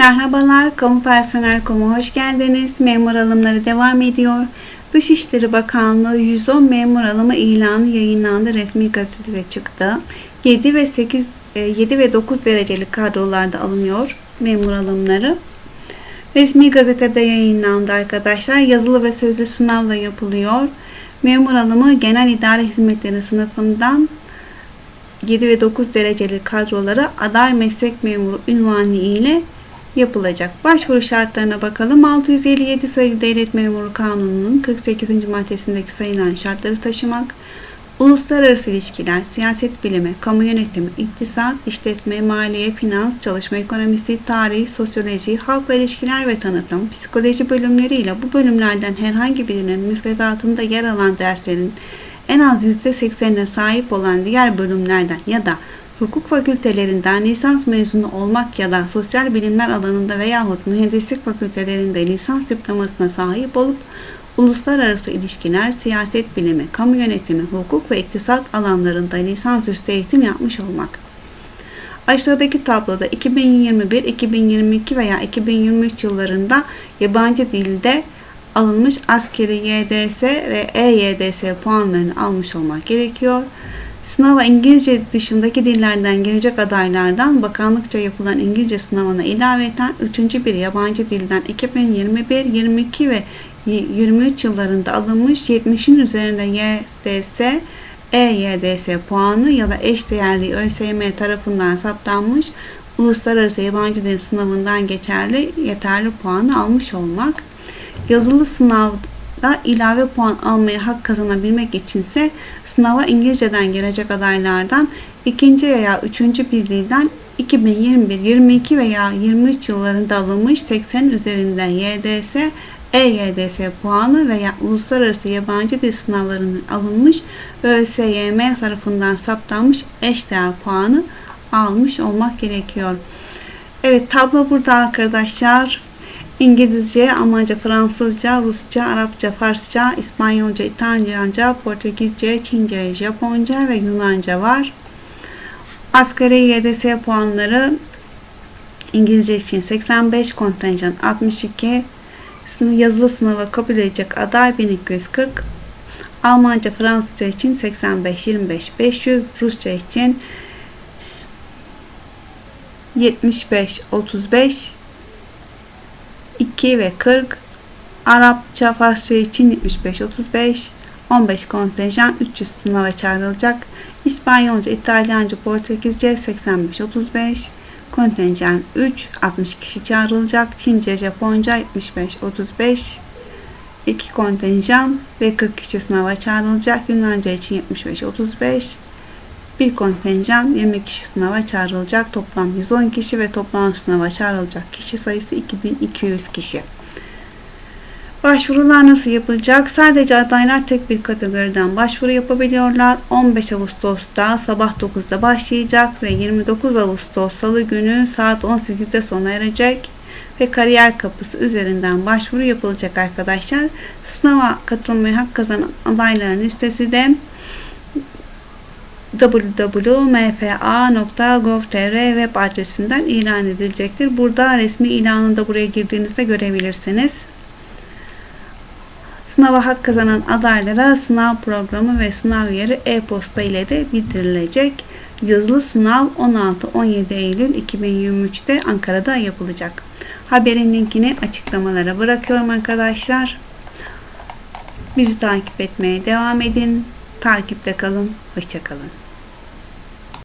Merhabalar, Kamu Personel Komu hoş geldiniz. Memur alımları devam ediyor. Dışişleri Bakanlığı 110 memur alımı ilanı yayınlandı. Resmi gazetede çıktı. 7 ve 8 e, 7 ve 9 dereceli kadrolarda alınıyor memur alımları. Resmi gazetede yayınlandı arkadaşlar. Yazılı ve sözlü sınavla yapılıyor. Memur alımı genel idare hizmetleri sınıfından 7 ve 9 dereceli kadrolara aday meslek memuru ünvanı ile yapılacak. Başvuru şartlarına bakalım. 657 sayılı Devlet Memuru Kanunu'nun 48. maddesindeki sayılan şartları taşımak, uluslararası ilişkiler, siyaset bilimi, kamu yönetimi, iktisat, işletme, maliye, finans, çalışma ekonomisi, tarih, sosyoloji, halkla ilişkiler ve tanıtım, psikoloji bölümleriyle bu bölümlerden herhangi birinin müfredatında yer alan derslerin en az %80'ine sahip olan diğer bölümlerden ya da hukuk fakültelerinden lisans mezunu olmak ya da sosyal bilimler alanında veyahut mühendislik fakültelerinde lisans diplomasına sahip olup uluslararası ilişkiler, siyaset bilimi, kamu yönetimi, hukuk ve iktisat alanlarında lisansüstü eğitim yapmış olmak. Aşağıdaki tabloda 2021, 2022 veya 2023 yıllarında yabancı dilde alınmış askeri YDS ve EYDS puanlarını almış olmak gerekiyor. Sınava İngilizce dışındaki dillerden gelecek adaylardan bakanlıkça yapılan İngilizce sınavına ilaveten 3. bir yabancı dilden 2021, 22 ve 23 yıllarında alınmış 70'in üzerinde YDS, EYDS puanı ya da eş değerli ÖSYM tarafından saptanmış uluslararası yabancı dil sınavından geçerli yeterli puanı almış olmak. Yazılı sınavda ilave puan almaya hak kazanabilmek içinse sınava İngilizceden gelecek adaylardan ikinci veya üçüncü bir dilden 2021, 22 veya 23 yıllarında alınmış 80 üzerinden YDS, EYDS puanı veya uluslararası yabancı dil sınavlarının alınmış ÖSYM tarafından saptanmış eşdeğer puanı almış olmak gerekiyor. Evet tablo burada arkadaşlar. İngilizce, Almanca, Fransızca, Rusça, Arapça, Farsça, İspanyolca, İtalyanca, Portekizce, Çince, Japonca ve Yunanca var. Asgari YDS puanları İngilizce için 85, kontenjan 62, yazılı sınava kabul edecek aday 1240, Almanca, Fransızca için 85, 25, 500, Rusça için 75, 35, 2 ve 40 Arapça Farsça için 75-35 15 kontenjan 300 sınava çağrılacak. İspanyolca, İtalyanca, Portekizce 85-35 kontenjan 3 60 kişi çağrılacak. Çince, Japonca 75-35 2 kontenjan ve 40 kişi sınava çağrılacak. Yunanca için 75-35 bir kontenjan 20 kişi sınava çağrılacak. Toplam 110 kişi ve toplam sınava çağrılacak kişi sayısı 2200 kişi. Başvurular nasıl yapılacak? Sadece adaylar tek bir kategoriden başvuru yapabiliyorlar. 15 Ağustos'ta sabah 9'da başlayacak ve 29 Ağustos Salı günü saat 18'de sona erecek ve kariyer kapısı üzerinden başvuru yapılacak arkadaşlar. Sınava katılmaya hak kazanan adayların listesi de www.mfa.gov.tr web adresinden ilan edilecektir. Burada resmi ilanını da buraya girdiğinizde görebilirsiniz. Sınava hak kazanan adaylara sınav programı ve sınav yeri e-posta ile de bildirilecek. Yazılı sınav 16-17 Eylül 2023'te Ankara'da yapılacak. Haberin linkini açıklamalara bırakıyorum arkadaşlar. Bizi takip etmeye devam edin. Takipte kalın. Hoşçakalın.